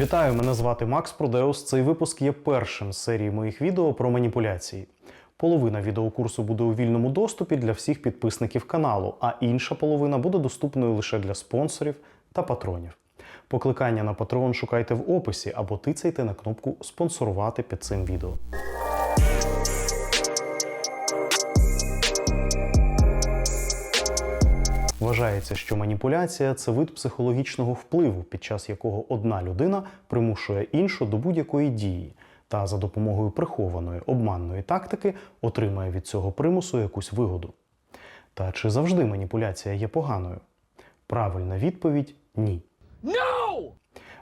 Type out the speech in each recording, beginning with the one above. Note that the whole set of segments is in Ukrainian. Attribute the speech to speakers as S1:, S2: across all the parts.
S1: Вітаю, мене звати Макс Продеус. Цей випуск є першим з серії моїх відео про маніпуляції. Половина відеокурсу буде у вільному доступі для всіх підписників каналу, а інша половина буде доступною лише для спонсорів та патронів. Покликання на патрон шукайте в описі або тицяйте на кнопку спонсорувати під цим відео. Вважається, що маніпуляція це вид психологічного впливу, під час якого одна людина примушує іншу до будь-якої дії та за допомогою прихованої обманної тактики отримує від цього примусу якусь вигоду. Та чи завжди маніпуляція є поганою? Правильна відповідь ні.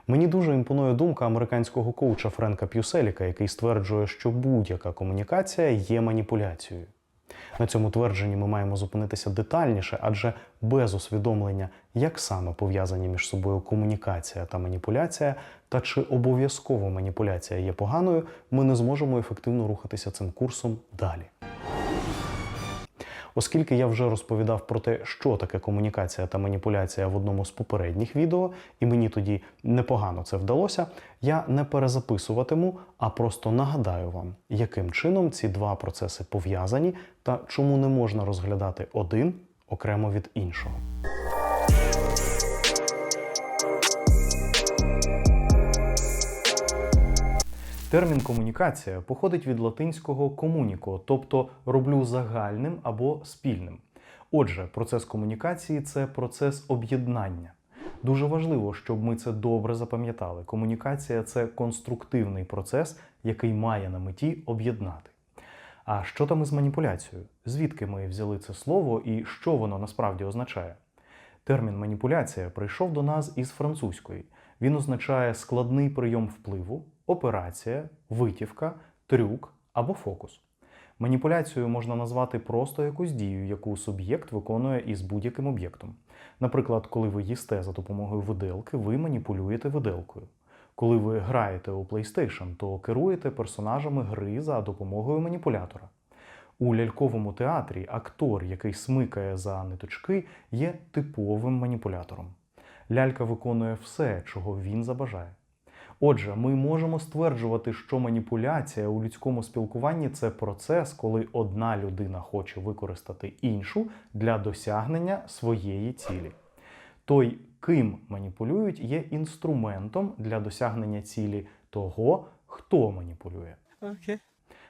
S1: Мені дуже імпонує думка американського коуча Френка П'юселіка, який стверджує, що будь-яка комунікація є маніпуляцією. На цьому твердженні ми маємо зупинитися детальніше, адже без усвідомлення, як саме пов'язані між собою комунікація та маніпуляція, та чи обов'язково маніпуляція є поганою, ми не зможемо ефективно рухатися цим курсом далі. Оскільки я вже розповідав про те, що таке комунікація та маніпуляція в одному з попередніх відео, і мені тоді непогано це вдалося, я не перезаписуватиму, а просто нагадаю вам, яким чином ці два процеси пов'язані та чому не можна розглядати один окремо від іншого. Термін комунікація походить від латинського комуніко, тобто роблю загальним або спільним. Отже, процес комунікації це процес об'єднання. Дуже важливо, щоб ми це добре запам'ятали. Комунікація це конструктивний процес, який має на меті об'єднати. А що там із маніпуляцією? Звідки ми взяли це слово і що воно насправді означає? Термін маніпуляція прийшов до нас із французької. Він означає складний прийом впливу, операція, витівка, трюк або фокус. Маніпуляцією можна назвати просто якусь дію, яку суб'єкт виконує із будь-яким об'єктом. Наприклад, коли ви їсте за допомогою виделки, ви маніпулюєте виделкою. Коли ви граєте у PlayStation, то керуєте персонажами гри за допомогою маніпулятора. У ляльковому театрі актор, який смикає за ниточки, є типовим маніпулятором. Лялька виконує все, чого він забажає. Отже, ми можемо стверджувати, що маніпуляція у людському спілкуванні це процес, коли одна людина хоче використати іншу для досягнення своєї цілі. Той, ким маніпулюють, є інструментом для досягнення цілі того, хто маніпулює.
S2: Okay.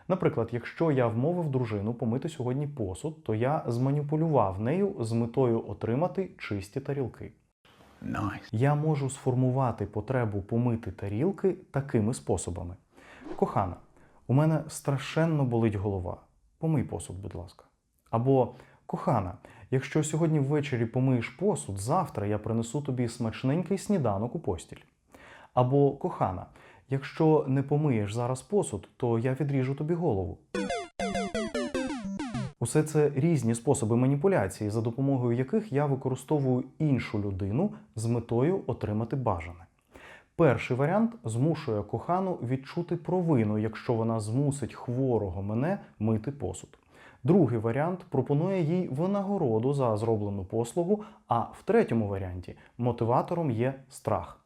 S1: Наприклад, якщо я вмовив дружину помити сьогодні посуд, то я зманіпулював нею з метою отримати чисті тарілки.
S2: Nice.
S1: Я можу сформувати потребу помити тарілки такими способами. Кохана, у мене страшенно болить голова. Помий посуд, будь ласка. Або кохана, якщо сьогодні ввечері помиєш посуд, завтра я принесу тобі смачненький сніданок у постіль. Або кохана, якщо не помиєш зараз посуд, то я відріжу тобі голову. Усе це різні способи маніпуляції, за допомогою яких я використовую іншу людину з метою отримати бажане. Перший варіант змушує кохану відчути провину, якщо вона змусить хворого мене мити посуд. Другий варіант пропонує їй винагороду за зроблену послугу, а в третьому варіанті мотиватором є страх.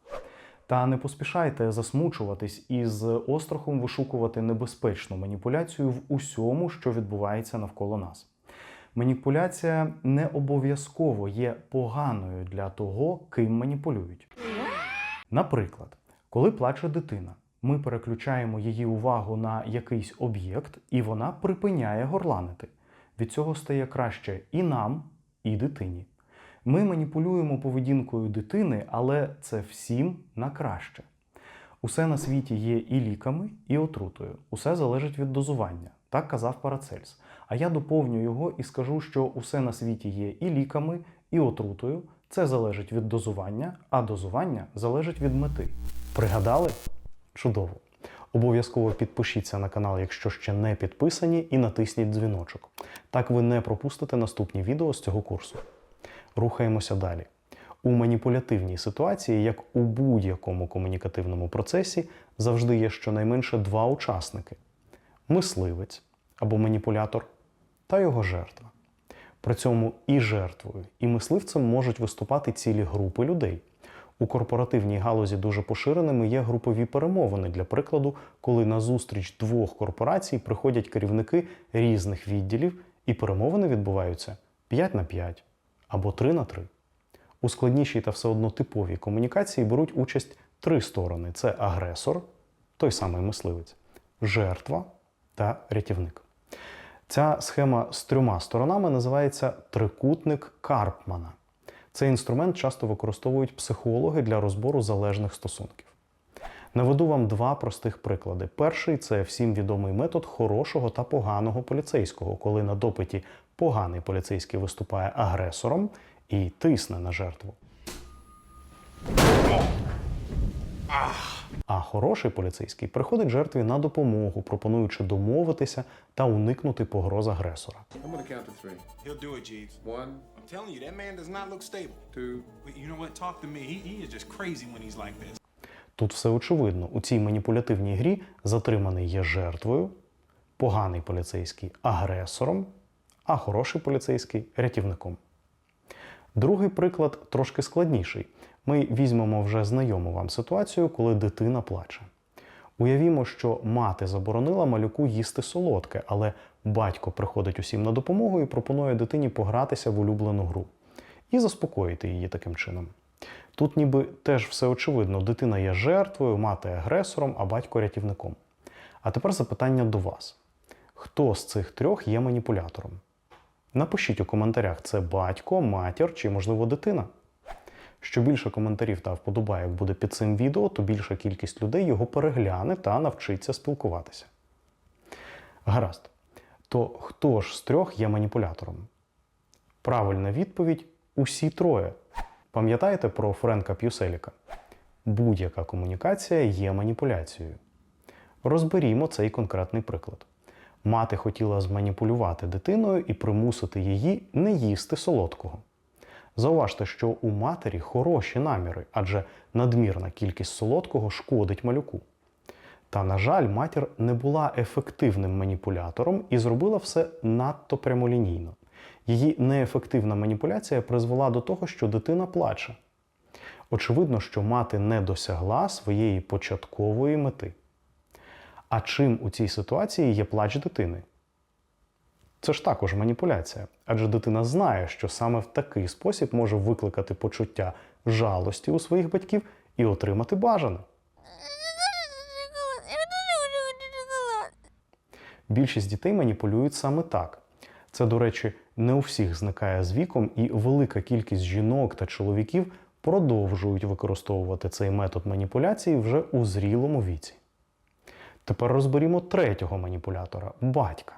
S1: Та не поспішайте засмучуватись і з острахом вишукувати небезпечну маніпуляцію в усьому, що відбувається навколо нас. Маніпуляція не обов'язково є поганою для того, ким маніпулюють. Наприклад, коли плаче дитина, ми переключаємо її увагу на якийсь об'єкт, і вона припиняє горланити. Від цього стає краще і нам, і дитині. Ми маніпулюємо поведінкою дитини, але це всім на краще. Усе на світі є і ліками, і отрутою. Усе залежить від дозування. Так казав Парацельс. А я доповню його і скажу, що усе на світі є і ліками, і отрутою. Це залежить від дозування, а дозування залежить від мети. Пригадали? Чудово! Обов'язково підпишіться на канал, якщо ще не підписані, і натисніть дзвіночок. Так ви не пропустите наступні відео з цього курсу. Рухаємося далі. У маніпулятивній ситуації, як у будь-якому комунікативному процесі, завжди є щонайменше два учасники: мисливець або маніпулятор та його жертва. При цьому і жертвою, і мисливцем можуть виступати цілі групи людей. У корпоративній галузі дуже поширеними є групові перемовини. Для прикладу, коли на зустріч двох корпорацій приходять керівники різних відділів, і перемовини відбуваються 5 на 5 або 3 на 3. У складнішій та все одно типовій комунікації беруть участь три сторони: це агресор, той самий мисливець, жертва та рятівник. Ця схема з трьома сторонами називається трикутник Карпмана. Цей інструмент часто використовують психологи для розбору залежних стосунків. Наведу вам два простих приклади. Перший це всім відомий метод хорошого та поганого поліцейського, коли на допиті поганий поліцейський виступає агресором і тисне на жертву. А хороший поліцейський приходить жертві на допомогу, пропонуючи домовитися та уникнути погроз агресора. Тут все очевидно. У цій маніпулятивній грі затриманий є жертвою, поганий поліцейський агресором, а хороший поліцейський рятівником. Другий приклад трошки складніший. Ми візьмемо вже знайому вам ситуацію, коли дитина плаче. Уявімо, що мати заборонила малюку їсти солодке, але батько приходить усім на допомогу і пропонує дитині погратися в улюблену гру і заспокоїти її таким чином. Тут ніби теж все очевидно: дитина є жертвою, мати агресором, а батько рятівником. А тепер запитання до вас: хто з цих трьох є маніпулятором? Напишіть у коментарях, це батько, матір чи, можливо, дитина. Що більше коментарів та вподобайок буде під цим відео, то більша кількість людей його перегляне та навчиться спілкуватися. Гаразд. То хто ж з трьох є маніпулятором? Правильна відповідь усі троє. Пам'ятаєте про Френка П'юселіка? Будь-яка комунікація є маніпуляцією. Розберімо цей конкретний приклад. Мати хотіла зманіпулювати дитиною і примусити її не їсти солодкого. Зауважте, що у матері хороші наміри, адже надмірна кількість солодкого шкодить малюку. Та, на жаль, матір не була ефективним маніпулятором і зробила все надто прямолінійно. Її неефективна маніпуляція призвела до того, що дитина плаче. Очевидно, що мати не досягла своєї початкової мети. А чим у цій ситуації є плач дитини? Це ж також маніпуляція, адже дитина знає, що саме в такий спосіб може викликати почуття жалості у своїх батьків і отримати бажане. Більшість дітей маніпулюють саме так. Це, до речі, не у всіх зникає з віком, і велика кількість жінок та чоловіків продовжують використовувати цей метод маніпуляції вже у зрілому віці. Тепер розберімо третього маніпулятора батька.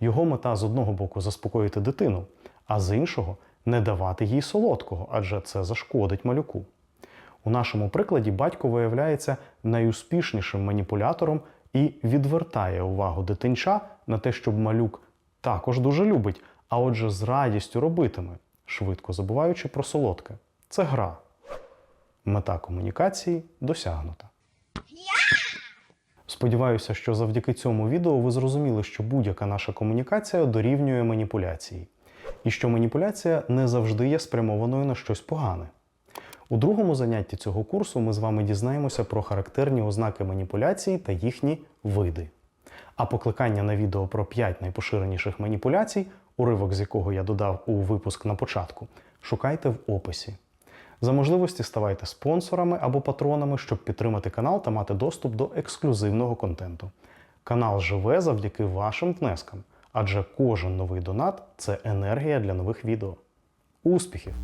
S1: Його мета з одного боку заспокоїти дитину, а з іншого не давати їй солодкого, адже це зашкодить малюку. У нашому прикладі батько виявляється найуспішнішим маніпулятором і відвертає увагу дитинча на те, щоб малюк також дуже любить, а отже, з радістю робитиме, швидко забуваючи про солодке. Це гра. Мета комунікації досягнута. Сподіваюся, що завдяки цьому відео ви зрозуміли, що будь-яка наша комунікація дорівнює маніпуляції, і що маніпуляція не завжди є спрямованою на щось погане. У другому занятті цього курсу ми з вами дізнаємося про характерні ознаки маніпуляції та їхні види. А покликання на відео про 5 найпоширеніших маніпуляцій, уривок з якого я додав у випуск на початку, шукайте в описі. За можливості ставайте спонсорами або патронами, щоб підтримати канал та мати доступ до ексклюзивного контенту. Канал живе завдяки вашим внескам, адже кожен новий донат це енергія для нових відео. Успіхів!